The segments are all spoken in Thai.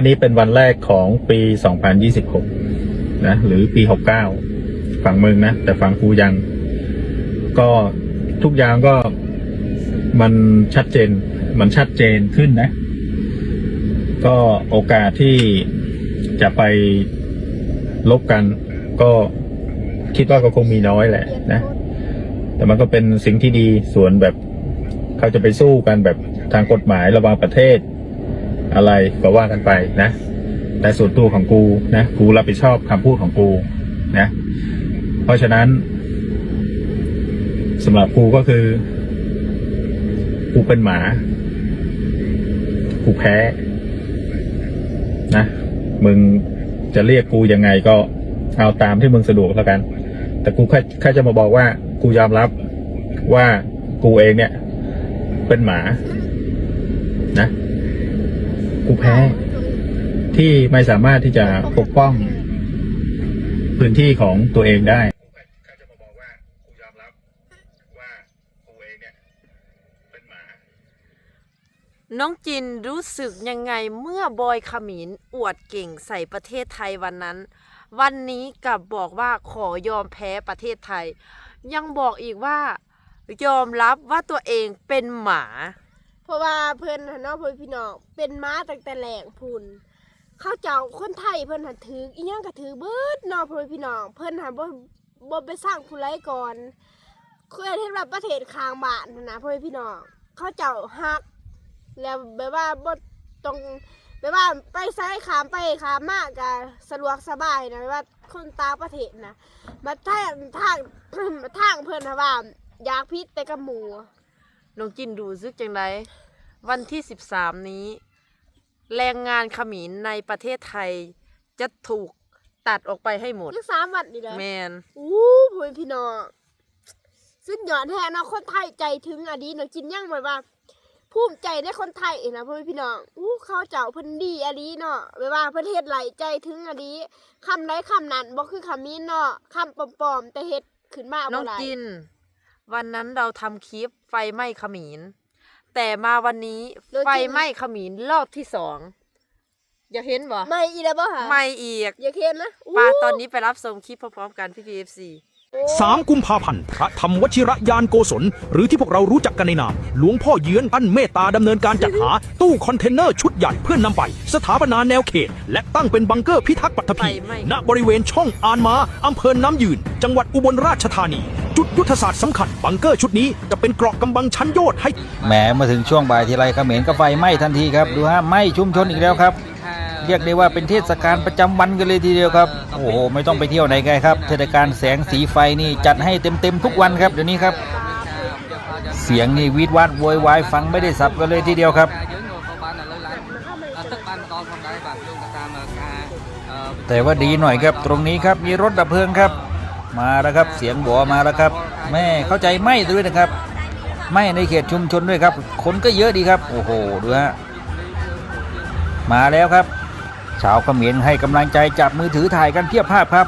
วันนี้เป็นวันแรกของปี 2026 นะ หรือปี 69 ฝั่งมึงนะ แต่ฝั่งกูยัง ก็ทุกอย่างก็มันชัดเจน มันชัดเจนขึ้นนะ ก็โอกาสที่จะไปลบกัน ก็คิดว่าก็คงมีน้อยแหละนะ แต่มันก็เป็นสิ่งที่ดีส่วนแบบ เขาจะไปสู้กันแบบทางกฎหมายระหว่างประเทศ อะไรก็ว่ากันไปนะ แต่ส่วนตัวของกูนะกูรับผิดชอบคำพูดของกูนะ เพราะฉะนั้นสำหรับกูก็คือ กูเป็นหมา กูแพ้ นะ มึงจะเรียกกูยังไงก็เอาตามที่มึงสะดวกแล้วกัน แต่กูแค่แค่จะมาบอกว่า กูยอมรับว่ากูเองเนี่ย เป็นหมา นะ กูแพ้ ที่ไม่สามารถที่จะปกป้องพื้นที่ของตัวเองได้น้องจินรู้สึกยังไงเมื่อบอยขมินอวดเก่งใส่ประเทศไทยวันนั้น วันนี้กลับบอกว่าขอยอมแพ้ประเทศไทย ยังบอกอีกว่ายอมรับว่าตัวเองเป็นหมา ราะว่าเพิ่นหันเนาะเพิ่นพี่น้องเป็นม้าตั้งแต่แหลงพุ่นเขาเจ้าคนไทยเพิ่นหันถืออีหยังก็ถือเบิดเนาะเพิ่นพี่น้องเพิ่นหันบ่บ่ไปสร้างผู้ไร้ก่อนคือเห็นว่าประเทศข้างบ้านนั่นนะเพิ่นพี่น้องเขาเจ้าฮัก แล้วแบบว่าบ่ต้องแบบว่าไปซ้ายขามไปขามมากก็สะดวกสบายนะแบบว่าคนตาประเทศนะมาทางทางทางเพิ่นนะว่าอยากพิษแต่กับหมู น้องจินรู้สึกจังไดวันที่ 13 นี้ แรงงานเขมินในประเทศไทยจะถูกตัดออกไปให้หมดยังสามวันนี่แหละแมนอู้พ่อพี่น้องสุดยอดแท้เนาะคนไทยใจถึงอันนี้เนาะจินยังแบบว่าภูมิใจในคนไทยเองนะพ่อพี่น้องอู้เขาเจ้าเพิ่นดีอันนี้เนาะแบบว่าเพิ่นเฮ็ดไหลใจถึงอันนี้คำใดคำนั้นบ่คือคำนี้เนาะคำปลอมๆแต่เฮ็ดขึ้นมาน้บ่องหลายจิน วันนั้นเราทำคลิปไฟไหม้เขมินแต่มาวันนี้ไฟไหม้เขมินรอบที่สองอยากเห็นบ่ไม่อีแล้วบ่ฮะไม่อีกอย่าเค็นนะปาตอนนี้ไปรับชมคลิปพร้อมๆกันพี่พีเอฟซีสามกุมภาพันธ์พระธรรมวชิระยานโกศล หรือที่พวกเรารู้จักกันในนาม หลวงพ่อเยือนอันเมตตาดำเนินการจัดหา ตู้คอนเทนเนอร์ชุดใหญ่เพื่อนนำไป สถาปนาแนวเขต และตั้งเป็นบังเกอร์พิทักษ์ปัตภีณบริเวณช่องอานมาอำเภอน้ำยืน จังหวัดอุบลราชธานี จุดยุทธศาสตร์สำคัญ บังเกอร์ชุดนี้จะเป็นเกราะกำบังชั้นโยธให้ แหมมาถึงช่วงบ่ายทีไรเขมรก็ไฟไหม้ทันทีครับ ดูฮะไหม้ชุมชนอีกแล้วครับ เรียกได้ว่าเป็นเทศกาลประจำวันกันเลยทีเดียวครับ โอ้โห ไม่ต้องไปเที่ยวไหนไกลครับ เทศกาลแสงสีไฟนี่จัดให้เต็มๆทุกวันครับเดี๋ยวนี้ครับ เสียงนี่วีดวาดโวยวายฟังไม่ได้สับกันเลยทีเดียวครับ แต่ว่าดีหน่อยครับ ตรงนี้ครับมีรถดับเพลิงครับ มาแล้วครับเสียงบัวมาแล้วครับ แม่เข้าใจไหมด้วยนะครับไหมในเขตชุมชนด้วยครับ คนก็เยอะดีครับโอ้โหดูฮะมาแล้วครับ ชาวเขมรให้กำลังใจจับมือถือถ่ายกันเพียบภาพครับ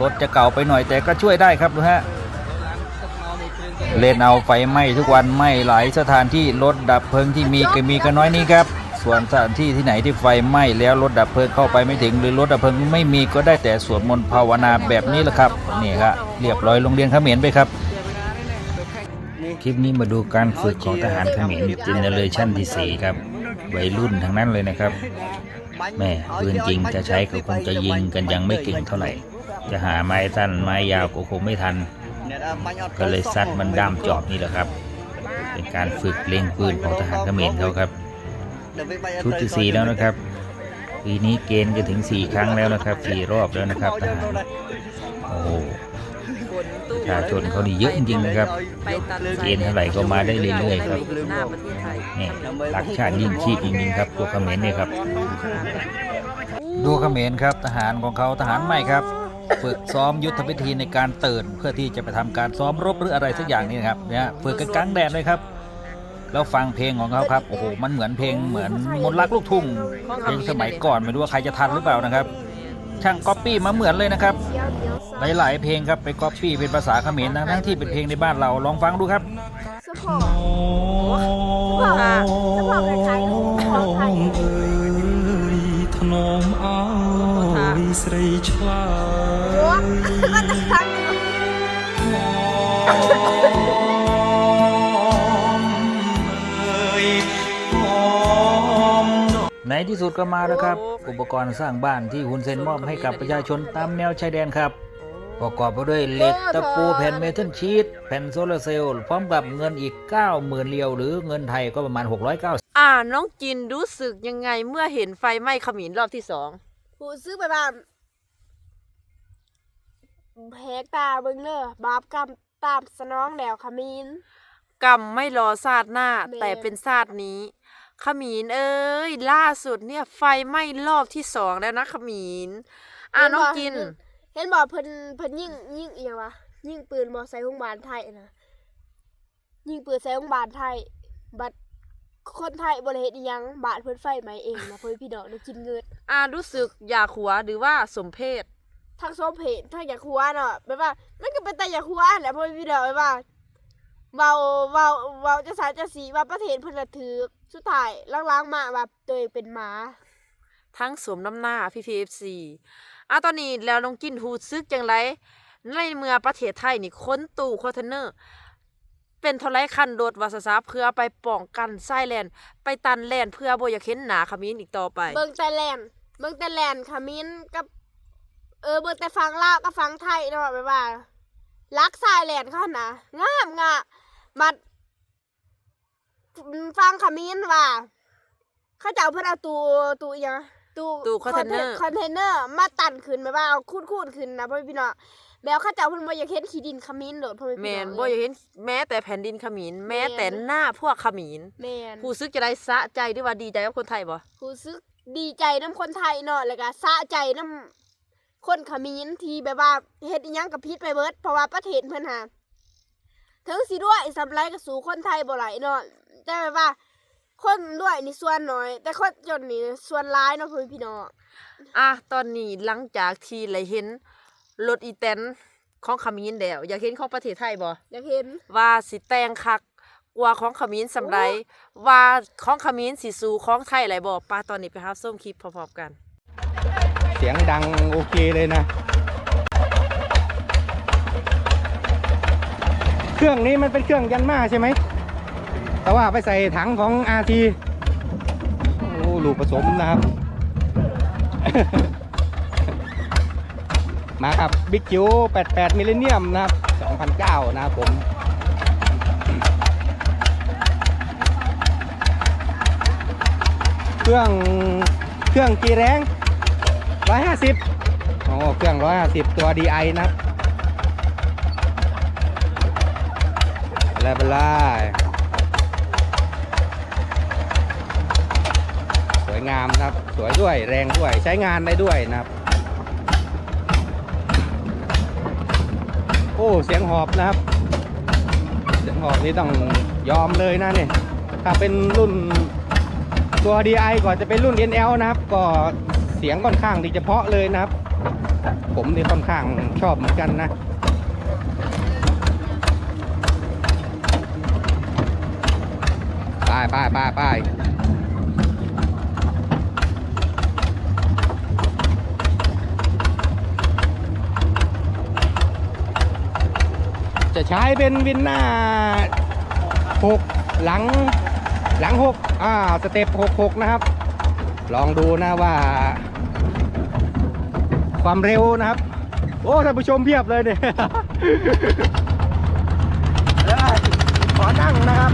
รถจะเก่าไปหน่อยแต่ก็ช่วยได้ครับดูฮะเล่นเอาไฟไหม้ทุกวันไหม้หลายสถานที่รถดับเพลิงที่มีก็มีก็น้อยนี้ครับ ส่วนสถานที่ที่ไหนที่ไฟไหม้แล้วรถดับเพลิงเข้าไปไม่ถึง หรือรถดับเพลิงไม่มีก็ได้แต่สวดมนต์ภาวนาแบบนี้แหละครับนี่ครับเรียบร้อยโรงเรียนเขมรไปครับคลิปนี้มาดูการฝึกของทหารเขมรเจเนเรชันที่ 4 ครับวัยรุ่นทั้งนั้นเลยนะครับแม่ปืนจริงจะใช้ก็คงจะยิงกันยังไม่เก่งเท่าไหร่ จะหาไม้สั้นไม้ยาวก็คงไม่ทัน ก็เลยซัดมันด้ามจอบนี่แหละครับ เป็นการฝึกเล็งปืนของทหารเขมรเขาครับ ชุดที่สี่แล้วนะครับปีนี้เกณฑ์จะถึงสี่ครั้งแล้วนะครับสี่รอบแล้วนะครับทหารโอ้โหประชาชนเขานี่เยอะจริงๆนะครับไปตัดเกณฑ์เท่าไหร่ก็มาได้เรื่อยๆครับหน้าประเทศไทยนี่รักชาติยิ่งชีพจริงๆครับตัวเขมรเนี่ยครับ ดูเขมรครับทหารของเขาทหารใหม่ครับฝึกซ้อมยุทธวิธีในการเตือนเพื่อที่จะไปทำการซ้อมรบหรืออะไรสักอย่างนี่นะครับเนี่ยฝึกกันกลางแดดเลยครับ แล้วฟังเพลงของเขาครับโอ้โหมันเหมือนเพลงเหมือนมนต์รักลูกทุ่งเพลงสมัยก่อนไม่รู้ว่าใครจะทันหรือเปล่านะครับ ช่างก๊อปปี้มาเหมือนเลยนะครับ หลาย ๆ เพลงครับไปก๊อปปี้เป็นภาษาเขมรนะทั้งที่เป็นเพลงในบ้านเราลองฟังดูครับโพกสะโพกสะโพกคล้า ในที่สุดก็มาแล้วครับ อุปกรณ์สร้างบ้านที่ฮุนเซนมอบให้กับประชาชนตามแนวชายแดนครับ ประกอบไปด้วยเหล็กตะปูแผ่นเมทัลชีตแผ่นโซลาร์เซลล์พร้อมกับเงินอีก 90,000เรียวหรือเงินไทยก็ประมาณ 690อ่าน้องจินรู้สึกยังไงเมื่อเห็นไฟไหม้ขมิ้นรอบที่สองผู้ซื้อไปบ้านแพกตาเบิ่งเด้อบาปกรรมตามสนองแล้วขมิ้นกรรมไม่รอชาติหน้าแม่แต่เป็นชาตินี้ ขมิ้นเอ้ยล่าสุดเนี่ยไฟไหม้รอบที่สองแล้วนะขมิ้นอ่าน้องจิน เห็นบอกเพิ่นเพิ่นยิงยิงอีหยังวะยิงปืนบ่ใส่โรงพยาบาลไทยนะยิงปืนใส่โรงพยาบาลไทย บัดคนไทยบ่ได้เฮ็ดอีหยังบาดเพิ่นไฟไหม้เองนะเพิ่นพี่น้องได้กินเงินอ่ารู้สึกอยากหัวหรือว่าสมเพศทั้งสมเพศทั้งอยากหัวเนาะแบบว่ามันก็เป็นแต่อยากหัวแหละเพิ่นพี่น้องแบบว่า เว้าเว้าเว้าจะสาจะสีว่าประเทศเพิ่นละถือสุดท้ายล้างๆมาว่าตัวเองเป็นหมาทั้งสวมน้ำหน้าพี่พีเอฟซีอะตอนนี้แล้วน้องจินหูซึกจังไรในเมื่อประเทศไทยนี่ค้นตู้คอนเทนเนอร์ เป็นเทลายคันรถวาสสาเพื่อไปป้องกันไส้แลนไปตันแลนเพื่อบ่อยากเห็นหนาขมิ้นอีกต่อไป เบิ่งแต่แลนด์เบิ่งแต่แลนด์ขมิ้นกับ เออเบิ่งแต่ฟังลาวกับฟังไทยเนาะแบบว่ารักสายแลนด์เขานะงามงาม บัดฟังขมิ้นว่า เขาจะเอาเพิ่นเอาตู้ตู้อิหยังตู้ตู้คอนเทนเนอร์ คอนเทนเนอร์มาตันขึ้นแบบว่าเอาคูดๆขึ้นนะพ่อพี่น้องแล้วเขาจะเอาเพิ่นบ่อยากเห็นขี้ดินขมิ้นโดดพ่อพี่แมน้องนบ่อยากเห็นแม้แต่แผ่นดินขมิ้นแม้แต่หน้าพวกขมิ้นแม่นผู้ซึกจะได้สะใจด้วยว่าดีใจกับคนไทยบ่รู้สึกดีใจน้ำคนไทยเนาะแล้วก็สะใจน้ำคนเขมิ้นที่แบบว่าเฮ็ดอีหยังกับพิษไปเบิดเพราะว่าประเทศเพิ่นหา ถึงสิด้วยสำไรก็สู่คนไทยบ่ไหลายเนาะแต่แบบว่า คนด้วยนี่ส่วนน้อย แต่คนจนนี่ส่วนร้ายเนาะพ่อพี่น้องอะตอนนี้หลังจากที่ไหลเห็นรถอีแตนของขมิ้นแล้วอยากเห็นของประเทศไทยบ่อยากเห็นว่าสิแต่งคักกว่าของขมิ้นสำไรว่าของขมิ้นสิสู่ของไทยไหลบ่ป้าตอนนี้ไปรับส้มคลิปพร้อมๆกัน เสียงดังโอเคเลยนะ เครื่องนี้มันเป็นเครื่องยันมาใช่ไหม แต่ว่าไปใส่ถังของ RT โอ้ลูกผสมนะครับ มากับบิ๊กจิ๋ว88มิลเลนเนียมนะครับ2009 นะครับผมเครื่องเครื่องกี่แรงร้อยห้าสิบโอ้เครื่องร้อยห้าสิบตัว DI นะครับ อะไรเป็นไรสวยงามนะครับ สวยด้วยแรงด้วยใช้งานได้ด้วยนะครับ โอ้ เสียงหอบนะครับ เสียงหอบนี่ต้องยอมเลยนะเนี่ยถ้าเป็นรุ่นตัว DI ก่อนจะเป็นรุ่น NL นะครับ ก็เสียงค่อนข้างที่จะเพาะเลยนะครับ ผมนี่ค่อนข้างชอบเหมือนกันนะ ไปไปไปไปจะใช้เป็นวินหน้าหกหลังหลังหกอ่าสเต็ปหกหกนะครับ ลองดูนะว่า ความเร็วนะครับ โอ้ท่านผู้ชมเพียบเลยเนี่ยเอ้ยขอนั่งนะครับ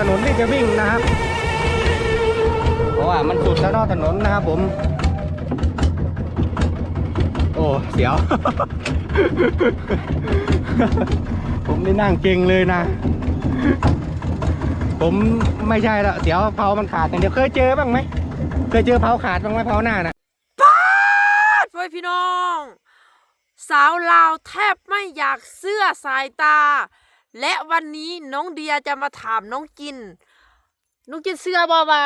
ถนนที่จะวิ่งนะครับ เพราะว่ามันสุดแล้วนอกถนนนะครับผม โอ้เสียว ผมนี่นั่งเก่งเลยนะ ผมไม่ใช่ละเสียวเผามันขาดอย่างเดียวเคยเจอบ้างไหมเคยเจอเผาขาดบ้างไหมเผาหน้านะเฮ้ยพี่น้อง สาวลาวแทบไม่อยากเสื้อสายตา และวันนี้น้องเดียจะมาถามน้องกิน น้องกินเสื้อบอว่า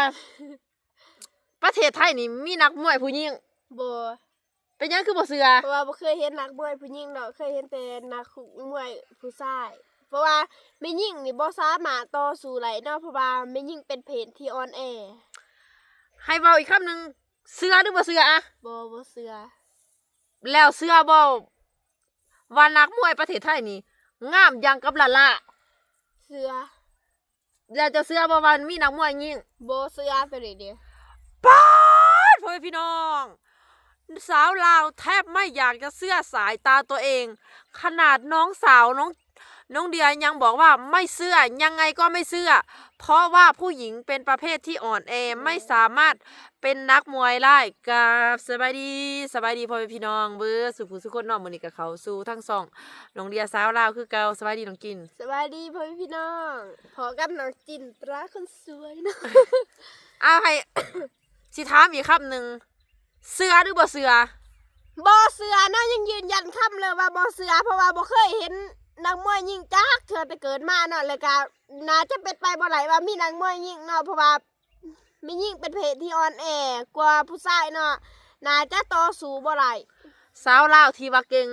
ประเทศไทยนี่มีนักมวยผู้หญิงบ่เป็นหยังคือบ่เสื้อเพราะว่าบ่เคยเห็นนักมวยผู้หญิงดอกเคยเห็นแต่นักมวยผู้ชาย เพราะว่าแม่หญิงนี่บ่สามารถต่อสู้ไหลเนาะเพราะว่าแม่หญิงเป็นเพศที่อ่อนแอให้เบาอีกคำหนึ่งเสื้อหรือบ่เสื้ออะบ่บ่เชื่อแล้วเสื้อบ่ว่านักมวยประเทศไทยนี่ งามอยังกับละละเชื่อแล้วจะเสื้อบ่ว่ามีนักมวยยิงบ่เชื่อไปเลยเด้อป๊าดพ่อแม่พี่น้อง สาวลาวแทบไม่อยากจะเสื้อสายตาตัวเอง ขนาดน้องสาวน้อง น้องเดียยังบอกว่าไม่เสื้อยังไงก็ไม่เสื้อ เพราะว่าผู้หญิงเป็นประเภทที่อ่อนแอไม่สามารถเป็นนักมวยได้กับสบายดีสบายดีพ่อแม่พี่น้องเบื่อสุภูสุคนเน้องมือนี้กับเขาสู้ทั้งสองน้องเดียสาวลาวคือเก่าสบายดีน้องกิน สวัสดีพ่อแม่พี่น้องพอกับน้องจินตราคนสวยเนาะ เอาให้ สิถามอีกคำหนึ่งเสื้อหรือบ่เสื้อบ่เชื่อเนาะยังยืนยันคำเลยว่าบ่เชื่อเพราะว่าบ่เคยเห็น นักมวยยิงจักเทื่อแต่เกิดมาเนาะแล้วก็น่าจะเป็นไปบ่ไหลว่ามีนักมวยยิงเนาะเพราะว่ามียิงเป็นเพศที่อ่อนแอกว่าผู้ชายเนาะน่าจะต่อสู้บ่ไหลสาวลาวที่ว่าเก่ง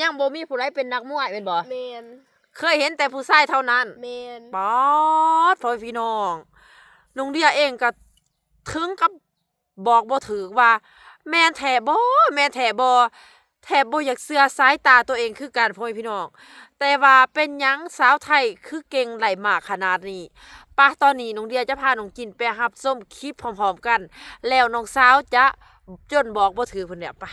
ยังบ่มีผู้ใดเป็นนักมวยเป็นบ่แมนเคยเห็นแต่ผู้ชายเท่านั้นแมนป๊อดพ่อพี่น้องน้องเดียเองก็ถึงกับบอกบ่ถือว่า แม่นแถบ่แม่นแถบ่ แถบ่อยากเสือสายตาตัวเองคือการพ่อพี่น้อง แต่ว่าเป็นยังสาวไทยคือเก่งไหลมากขนาดนี้ป้าตอนนี้น้องเดียจะพาน้องจินไปหับส้มคลิปพร้อมๆกัน แล้วน้องสาวจะจนบอกบ่ถือเพิ่นเนี่ยไปะ